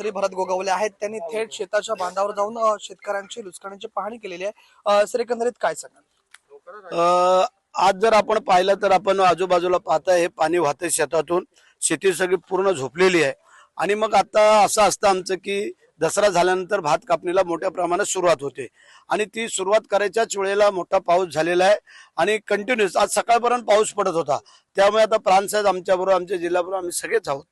मंत्री भरत गोगावले आहेत. त्यांनी थेट शेताच्या बांधावर जाऊन शेतकऱ्यांची नुकसानीची पाहणी केलेली आहे. सर एकंदरीत काय सांगाल? आज जर आपण पाहिलं तर आपण आजूबाजूला पाहताय हे पाणी वाहतंय शेतातून शेती सगळी पूर्ण झोपलेली आहे. आणि मग आता असं असतं आमचं की दसरा झाल्यानंतर भात कापणीला मोठ्या प्रमाणात सुरुवात होते. आणि ती सुरुवात करायच्याच वेळेला मोठा पाऊस झालेला आहे. आणि कंटिन्युअस आज सकाळपर्यंत पाऊस पडत होता. त्यामुळे आता प्राण साहेब आमच्याबरोबर आमच्या जिल्ह्याबरोबर आम्ही सगळेच आहोत.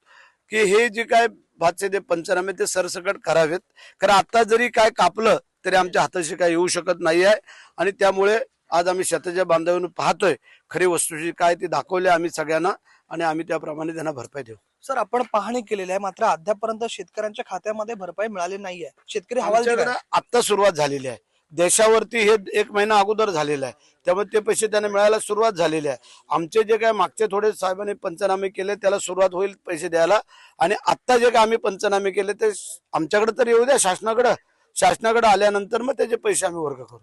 की हे जे काय भातचे ते पंचनामे ते सरसकट करावेत. कारण आता जरी काय कापलं तरी आमच्या हाताशी काय येऊ शकत नाही आहे. आणि त्यामुळे आज आम्ही शेताच्या बांधावरून पाहतोय खरी वस्तूची काय ती दाखवली आम्ही सगळ्यांना. आणि आम्ही त्याप्रमाणे त्यांना भरपाई देऊ. सर आपण पाहणी केलेली आहे मात्र अद्यापर्यंत शेतकऱ्यांच्या खात्यामध्ये भरपाई मिळाली नाहीये. शेतकरी हवालदिल आहे. आत्ता सुरुवात झालेली आहे. देशावरती हे एक महिना अगोदर झालेला आहे. त्यामुळे ते पैसे त्यांना मिळायला सुरुवात झालेली आहे. आमचे जे काय मागचे थोडे साहेबांनी पंचनामे केले त्याला सुरुवात होईल पैसे द्यायला. आणि आत्ता जे काय आम्ही पंचनामे केले ते आमच्याकडे तर येऊ द्या शासनाकडे शासनाकडे आल्यानंतर मग त्याचे पैसे आम्ही वर्ग करू.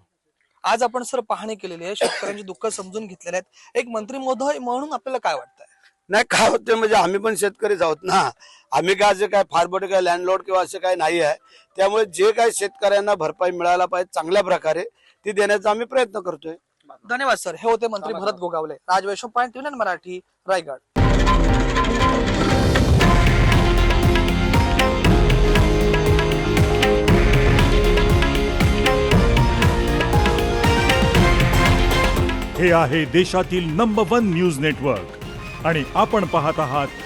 आज आपण सर पाहणी केलेली आहे. शेतकऱ्यांची दुःख समजून घेतलेले आहेत. एक मंत्री महोदय म्हणून आपल्याला काय वाटतंय? नाही काय होते म्हणजे आम्ही पण शेतकरीच आहोत ना. आम्ही काय असे काय फार मोठे काय लँडलॉर्ड किंवा असे काय नाही आहे. त्यामुळे जे काय शेतकऱ्यांना भरपाई मिळायला पाहिजे चांगल्या प्रकारे ती देण्याचा आम्ही प्रयत्न करतोय. धन्यवाद सर. हे होते मंत्री भरत गोगावले. राजवैश्व पॉईंट टीव्ही मराठी रायगड. हे आहे देशातील नंबर वन न्यूज नेटवर्क आणि आपण पाहत आहात